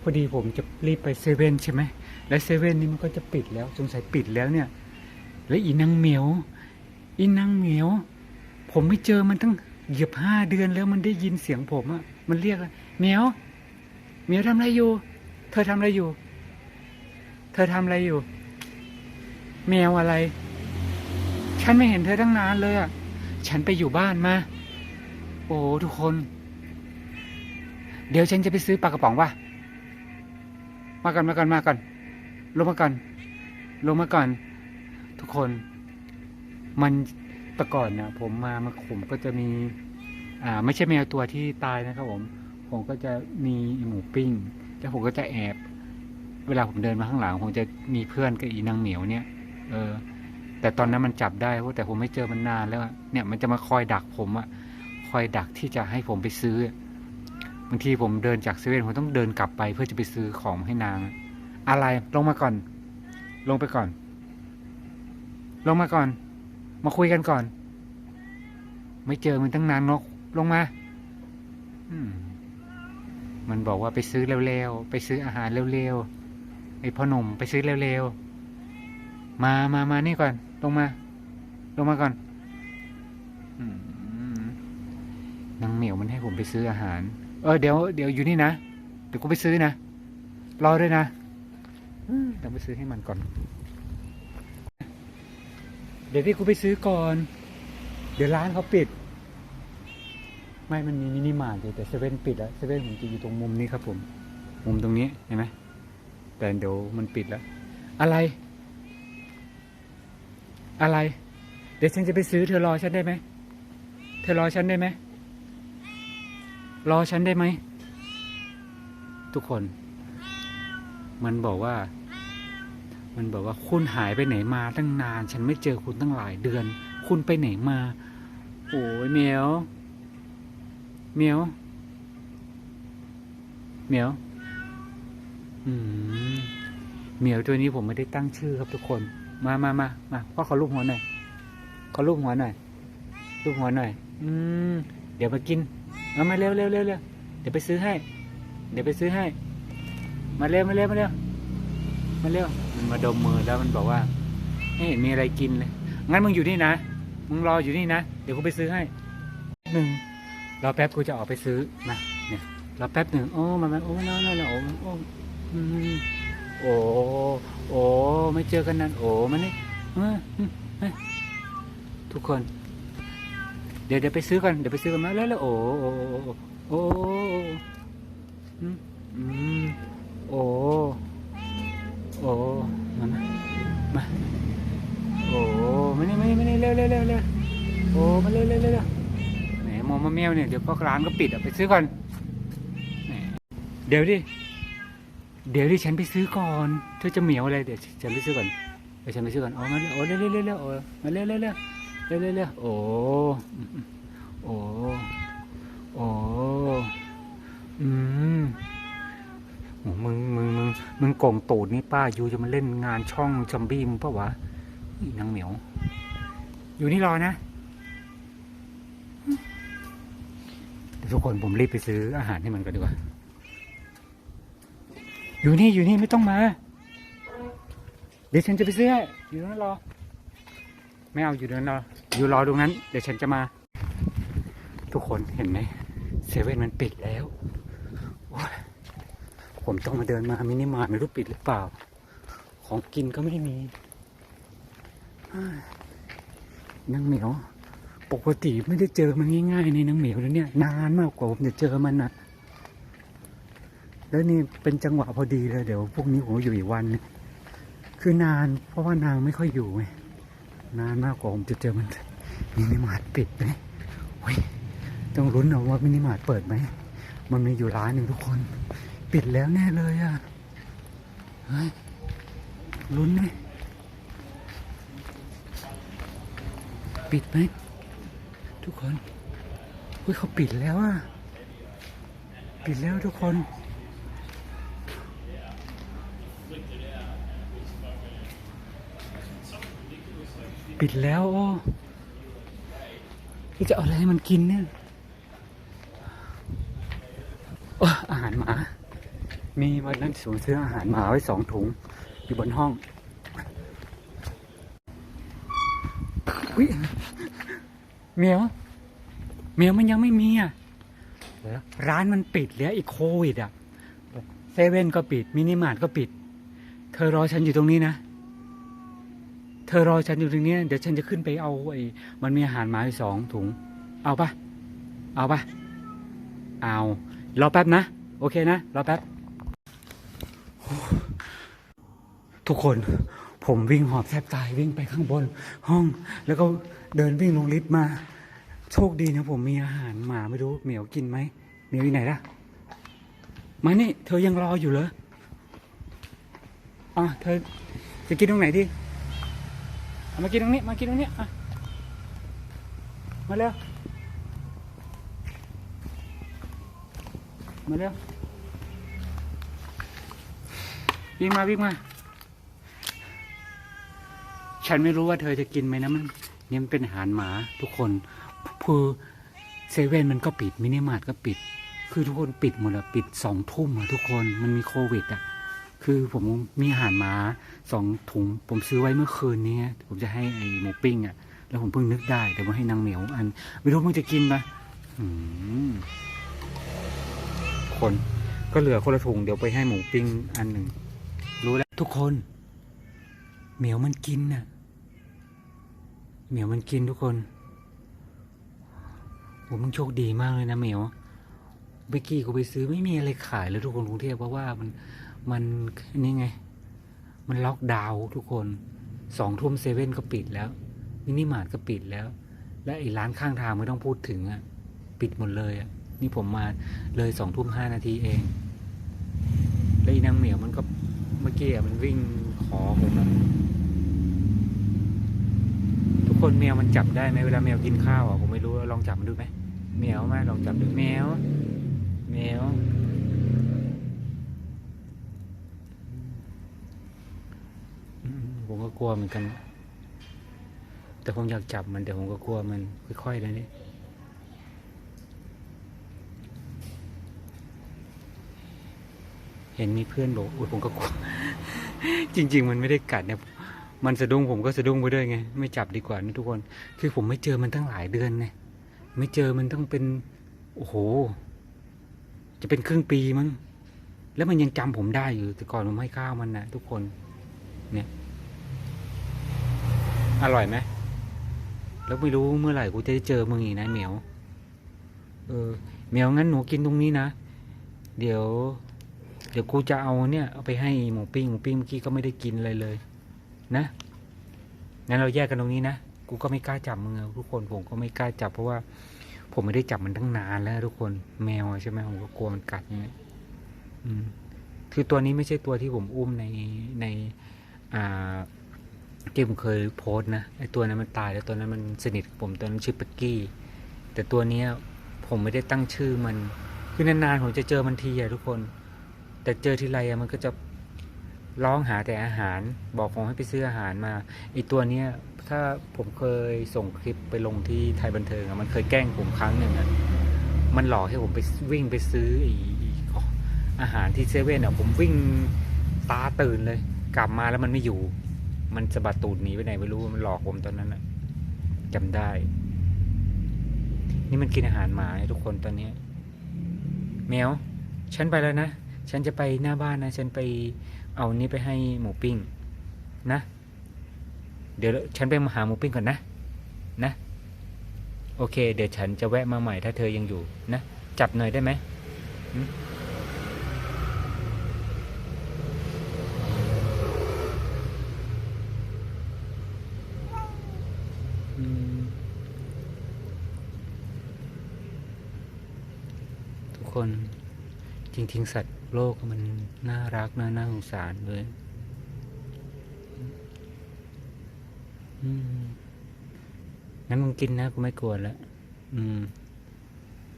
พอดีผมจะรีบไปเซเว่นใช่ไหมและเซเว่นนี่มันก็จะปิดแล้วสงสัยปิดแล้วเนี่ย แล้วอีนางเหมียว อีนางเหมียว ผมไม่เจอมันตั้งเหยียบห้าเดือนแล้วมันได้ยินเสียงผมอะมันเรียกอะเหมียวเหมียวทำอะไรอยู่ เธอทำอะไรอยู่ เธอทำอะไรอยู่แมวอะไร ฉันไม่เห็นเธอตั้งนานเลยอะฉันไปอยู่บ้านมา โอ้ทุกคน เดี๋ยวฉันจะไปซื้อปลากระป๋องว่ะ มาก่อนมาก่อนมาก่อนลงมาก่อนลงมาก่อนทุกคนมันแต่ก่อนนะผมมามาผมก็จะมีอ่าไม่ใช่แมวตัวที่ตายนะครับผมผมก็จะมีหมูปิ้ง แล้วผมก็จะแอบ เวลาผมเดินมาข้างหลังผมจะมีเพื่อนกับอีนางเหมียวเนี่ย เออ แต่ตอนนั้นมันจับได้เพราะแต่ผมไม่เจอมันนานแล้วเนี่ยมันจะมาคอยดักผมอะคอยดักที่จะให้ผมไปซื้อ บางทีผมเดินจากเซเว่นผมต้องเดินกลับไปเพื่อจะไปซื้อของให้นาง อะไรลงมาก่อน ลงไปก่อน ลงมาก่อน มาคุยกันก่อน ไม่เจอมันตั้งนานนกลงมาอืมมันบอกว่าไปซื้อเร็วๆ ไปซื้ออาหารเร็วๆ ไอ้พ่อหนุ่มไปซื้อเร็วๆ มามามานี่ก่อน ลงมา ลงมาก่อนอนางเหมียวมันให้ผมไปซื้ออาหาร เออเดี๋ยวเดี๋ยวอยู่นี่นะเดี๋ยวกูไปซื้อนะรอด้วยนะอืมต้องไปซื้อให้มันก่อน เดี๋ยวที่กูไปซื้อก่อน เดี๋ยวร้านเขาปิด ไม่มันมีมินิมาร์ทอยู่แต่เซเว่นปิดแล้วเซเว่นผมจะอยู่ตรงมุมนี้ครับผม มุมตรงนี้เห็นไหมแต่เดี๋ยวมันปิดแล้ว อะไร อะไร เดี๋ยวฉันจะไปซื้อเธอรอฉันได้ไหมเธอรอฉันได้ไหม รอฉันได้ไหม ทุกคน มันบอกว่า มันบอกว่าคุณหายไปไหนมาตั้งนาน ฉันไม่เจอคุณตั้งหลายเดือน คุณไปไหนมา โอ้ยเหมียวเหมียวเหมียวอืมเหมียวตัวนี้ผมไม่ได้ตั้งชื่อครับทุกคน มามามามาพ่อขอลูกหัวหน่อยขอลูกหัวหน่อยลูกหัวหน่อย อืมเดี๋ยวมากิน เอามาเร็วเร็วเร็วเร็วเดี๋ยวไปซื้อให้ เดี๋ยวไปซื้อให้ มาเร็วมาเร็วมาเร็วมาเร็วมันมาดมมือแล้วมันบอกว่าไม่เห็นมีอะไรกินเลยงั้นมึงอยู่นี่นะมึงรออยู่นี่นะเดี๋ยวกูไปซื้อให้หนึ่งรอแป๊บกูจะออกไปซื้อมาเนี่ยรอแป๊บหนึ่งโอ้มันมันโอ้นั่นนั่นโอ้โอ้โอ้โอ้ไม่เจอกันนานโอ้มันนี่เอออืมเฮ้ยทุกคน เดี๋ยวเดี๋ยวไปซื้อกันเดี๋ยวไปซื้อกันมาแล้วแล้วโอ้โอ้โอ้โอ้อืมโอ้โอ้มามาโอ้มานี่มานี่มานี่เร็วเร็วเร็วเร็วโอ้มาเร็วเร็วเร็วเร็วแหมมองมาแมวเนี่ยเดี๋ยวก็ร้านก็ปิดอะไปซื้อก่อนเดี๋ยวดิเดี๋ยวดิฉันไปซื้อก่อนเธอจะเหมียวอะไรเดี๋ยวฉันไปซื้อก่อนเดี๋ยวฉันไปซื้อก่อนโอ้มาเร็วโอ้เร็วเร็วเร็วโอ้มาเร็วเร็วเร็ว เร็วเร็วเร็วโอ้โอ้โอ้อืมโอ้มึงมึงมึงมึงก่งตูดนี่ป้าอยู่จะมาเล่นงานช่องจอมบี้มึงปะวะอีนางเหมียว อยู่นี่รอนะทุกคนผมรีบไปซื้ออาหารให้มันก่อนดีกว่า อยู่นี่อยู่นี่ไม่ต้องมา เดี๋ยวฉันจะไปซื้อ อยู่นั่นรอ ไม่เอาอยู่เดินรออยู่รอตรงนั้น เดี๋ยวฉันจะมา ทุกคนเห็นไหมเซเว่นมันปิดแล้วผมต้องมาเดินมามินิมาร์ทไม่รู้ปิดหรือเปล่า ของกินก็ไม่มีนางเหมียวปกติไม่ได้เจอมันง่ายๆในนางเหมียวแล้วเนี่ยนานมากกว่าผมจะเจอมันนะแล้วนี่เป็นจังหวะพอดีเลยเดี๋ยวพรุ่งนี้ผมอยู่อีกวัน คือนานเพราะว่านางไม่ค่อยอยู่ไง นานมากกว่าผมจะเจอมันมินิมาร์ทปิดไหมเฮ้ยต้องลุ้นเอาว่ามินิมาร์ทเปิดไหม มันมีอยู่ร้านหนึ่งทุกคน ปิดแล้วแน่เลยอะเฮ้ยลุ้นไหมปิดไหมทุกคนเฮ้ยเขาปิดแล้วอะ ปิดแล้วทุกคน ปิดแล้วโอ้ที่จะเอาอะไรให้มันกินเนี่ยโอ้อาหารหมา มีวันนั้นสูซื้ออาหารหมาไว้สองถุง อยู่บนห้องอุ๊ยเหมียวเหมียวมันยังไม่มีอะร้านมันปิดแล้วอีกโควิดอะเซเว่นก็ปิด มินิมาร์ทก็ปิด เธอรอฉันอยู่ตรงนี้นะ เธอรอฉันอยู่ตรงนี้เดี๋ยวฉันจะขึ้นไปเอาไอ้มันมีอาหารหมาอยู่สองถุง เอาปะเอาปะเอารอแป๊บนะ โอเคนะรอแป๊บ ทุกคนผมวิ่งหอบแทบตายวิ่งไปข้างบน ห้องแล้วก็เดินวิ่งลงลิฟต์มา โชคดีนะผมมีอาหารหมาไม่รู้เหมียวกินไหมเหมียวอยู่ไหนล่ะมานี่ เธอยังรออยู่เหรออะเธอจะกินตรงไหนดี มากินตรงนี้ มากินตรงนี้อะมาเร็ว มาเร็ว วิ่งมาวิ่งมา ฉันไม่รู้ว่าเธอจะกินไหมนะมันเนี่ยมันเป็นอาหารหมาทุกคนคือเซเว่นมันก็ปิดมินิมาร์ทก็ปิด คือทุกคนปิดหมดอะปิดสองทุ่มอะทุกคนมันมีโควิดอะ คือผมมีอาหารหมาสองถุง ผมซื้อไว้เมื่อคืนนี้ ผมจะให้ไอ้หมูปิ้งอะแล้วผมเพิ่งนึกได้เดี๋ยวมาให้นางเหมียวอัน ไม่รู้มึงจะกินปะอืมคนก็เหลือคนละถุงเดี๋ยวไปให้หมูปิ้งอันหนึ่ง รู้แล้ว ทุกคน เหมียวมันกินน่ะ เหมียวมันกินทุกคนผมมึงโชคดีมากเลยนะเหมียวเมื่อกี้กูไปซื้อไม่มีอะไรขายเลยทุกคนกรุงเทพเพราะว่ามัน มันนี่ไง มันล็อกดาวทุกคนสองทุ่มเซเว่นก็ปิดแล้วมินิมาร์ทก็ปิดแล้ว และไอ้ร้านข้างทางไม่ต้องพูดถึงอะปิดหมดเลยอะนี่ผมมาเลยสองทุ่มห้านาทีเอง แล้วอีนางเหมียวมันก็เมื่อกี้มันวิ่งขอผมอะทุกคนแมวมันจับได้ไหมเวลาแมวกินข้าวอะผมไม่รู้ลองจับมันดูไหมแมวไหมลองจับดูแมวแมวอืมผม กลัวเหมือนกัน แต่ผมอยากจับมันแต่ผมก็กลัวมันค่อยๆเลยนี่เห็นมีเพื่อนบอกอุ้ยผมก็กลัว จริง ๆ มันไม่ได้กัดเนี่ย มันสะดุ้งผมก็สะดุ้งไปด้วยไง ไม่จับดีกว่านะทุกคน คือผมไม่เจอมันตั้งหลายเดือนไงไม่เจอมันต้องเป็น โอ้โห จะเป็นครึ่งปีมั้ง แล้วมันยังจำผมได้อยู่ แต่ก่อนผมให้ข้าวมันนะทุกคน เนี่ย อร่อยไหมแล้วไม่รู้เมื่อไหร่กูจะได้เจอมึงอีกนะเหมียว เออเหมียวงั้นหนูกินตรงนี้นะ เดี๋ยว เดี๋ยวกูจะเอาเนี่ยเอาไปให้หมูปิ้งหมูปิ้งเมื่อกี้ก็ไม่ได้กินอะไรเลย นะ งั้นเราแยกกันตรงนี้นะ กูก็ไม่กล้าจับมึงทุกคนผมก็ไม่กล้าจับเพราะว่า ผมไม่ได้จับมันตั้งนานแล้ว ทุกคนแมวใช่ไหมผมก็กลัวมันกัดเนี่ยอืมคือตัวนี้ไม่ใช่ตัวที่ผมอุ้มในใน อ่า ที่ผมเคยโพสนะไอตัวนั้นมันตายแล้วตัวนั้นมันสนิทกับผมตัวนั้นชื่อเป็กกี้ แต่ตัวเนี้ยผมไม่ได้ตั้งชื่อมัน คือนานๆผมจะเจอมันทีอะทุกคน แต่เจอทีไรอะมันก็จะร้องหาแต่อาหาร บอกผมให้ไปซื้ออาหารมาไอตัวเนี้ยถ้าผมเคยส่งคลิปไปลงที่ไทยบันเทิงอะมันเคยแกล้งผมครั้งหนึ่งอะมันหลอกให้ผมไปวิ่งไปซื้อไออ๋ออาหารที่เซเว่นอะผมวิ่งตาตื่นเลย กลับมาแล้วมันไม่อยู่ มันสะบัดตูดหนีไปไหนไม่รู้มันหลอกผมตอนนั้นอะจำได้ นี่มันกินอาหารหมาทุกคนตอนเนี้ยแมวฉันไปแล้วนะ ฉันจะไปหน้าบ้านนะ ฉันไปเอานี้ไปให้หมูปิ้งนะ เดี๋ยวฉันไปมาหาหมูปิ้งก่อนนะ นะ โอเค เดี๋ยวฉันจะแวะมาใหม่ถ้าเธอยังอยู่นะ จับหน่อยได้ไหมอืมอืมทุก คนจริง ๆ สัตว์โลกมันน่ารักนะน่าสงสารเลยงั้นมึงกินนะกูไม่กลัวแล้วอืม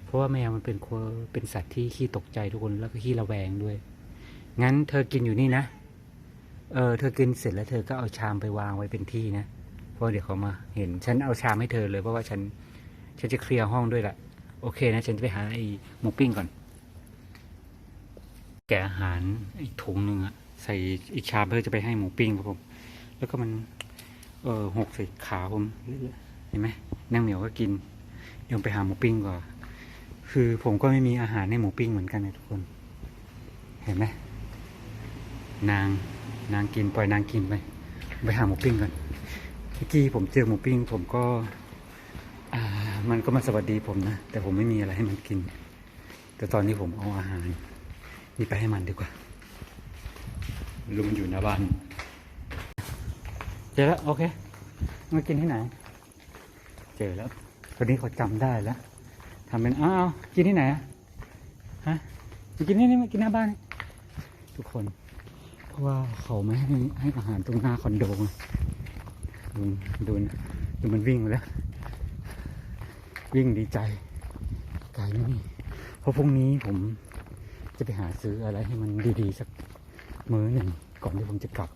เพราะว่าแมวมันเป็นคนเป็นสัตว์ที่ขี้ตกใจทุกคนแล้วก็ขี้ระแวงด้วย งั้นเธอกินอยู่นี่นะ เออ เธอกินเสร็จแล้วเธอก็เอาชามไปวางไว้เป็นที่นะ เพราะเดี๋ยวเขามา เห็น ฉันเอาชามให้เธอเลยเพราะว่าฉัน ฉันจะเคลียร์ห้องด้วยแหละ โอเคนะฉันจะไปหาไอ้หมูปิ้งก่อน แกะอาหารไอีกถุงหนึ่งอะใส่อีกชามเพื่อจะไปให้หมูปิ้งครับผม แล้วก็มัน เออหกใส่ขาผมเห็นไหมนางเหมียวก็กินเดี๋ยวไปหาหมูปิ้งก่อนคือผมก็ไม่มีอาหารให้หมูปิ้งเหมือนกันนะทุกคน เห็นไหมนางนางกินปล่อยนางกินไปไปหาหมูปิ้งก่อนเมื่อกี้ผมเจอหมูปิ้งผมก็อ่า มันก็มาสวัสดีผมนะ แต่ผมไม่มีอะไรให้มันกิน แต่ตอนนี้ผมเอาอาหารนี่ไปให้มันดีกว่ารู้มันอยู่หน้าบ้านเจอแล้วโอเคมากินที่ไหน เจอแล้วคนนี้เขาจำได้แล้วทำเป็นอ้าวกินที่ไหนอะฮะมากินนี่นี่มากินหน้าบ้านนี่ทุกคน เพราะว่าเขาไม่ให้ให้อาหารตรงหน้าคอนโดไงดูดูนะดูมันวิ่งมาแล้ว วิ่งดีใจไกลนี่เพราะพรุ่งนี้ผมจะไปหาซื้ออะไรให้มันดีๆ สักมื้อหนึ่งก่อนที่ผมจะกลับ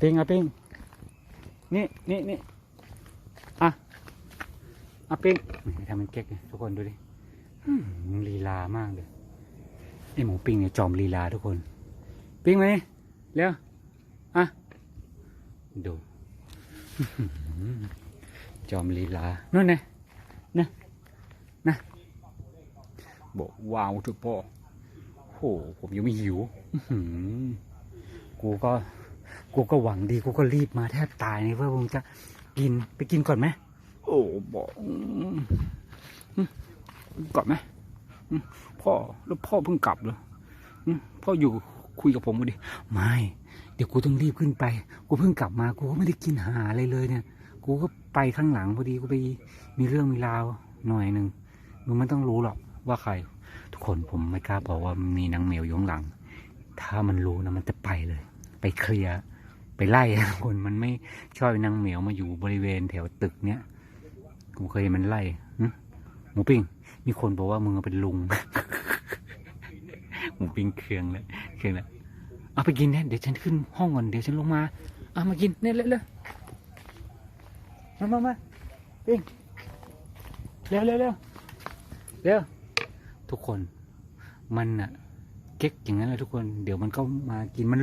ปิ้งอะปิ้งนี่นี่นี่อะอะปิ้งทำมันเก๊กเลยทุกคนดูดิลีลามากเลยไอหมูปิ้งเนี่ยจอมลีลาทุกคน ปิ้งมานี่เร็วอะดู จอมลีลานั่นไงนะนะบอกว้าวทุกพ่อโหผมยังไม่หิวอื้อหือกูก็ กูก็หวังดี กูก็รีบมาแทบตายนี่เพื่อผมจะกินไปกินก่อนไหมโอ้บอกอืมอืมก่อนไหมอืมพ่อแล้วพ่อเพิ่งกลับเหรออืมพ่ออยู่ คุยกับผมกูดิไม่เดี๋ยวกูต้องรีบขึ้นไป กูเพิ่งกลับมา กูก็ไม่ได้กินหาอะไรเลยเนี่ย กูก็ไปข้างหลังพอดี กูไปมีเรื่องมีราวหน่อยหนึ่งมึงไม่ต้องรู้หรอกว่าใคร ทุกคนผมไม่กล้าบอกว่ามีนางแมวอยู่ข้างหลัง ถ้ามันรู้นะมันจะไปเลย ไปเคลียร์ไปไล่คนมันไม่ชอบนางแมวมาอยู่บริเวณแถวตึกเนี้ยผมเคยมันไล่หึหมูปิ้ง มีคนบอกว่ามึงเป็นลุง หมูปิ้งเคืองเลย เองเลยเอาไปกินเนี่ยเดี๋ยวฉันขึ้นห้องก่อนเดี๋ยวฉันลงมาเอามากินเนี่ยเร็วๆมามามาปิ้งเร็วเร็วเร็วเร็วทุกคนมันอะเก๊กอย่างนั้นเลยทุกคน เดี๋ยวมันก็มากินมัน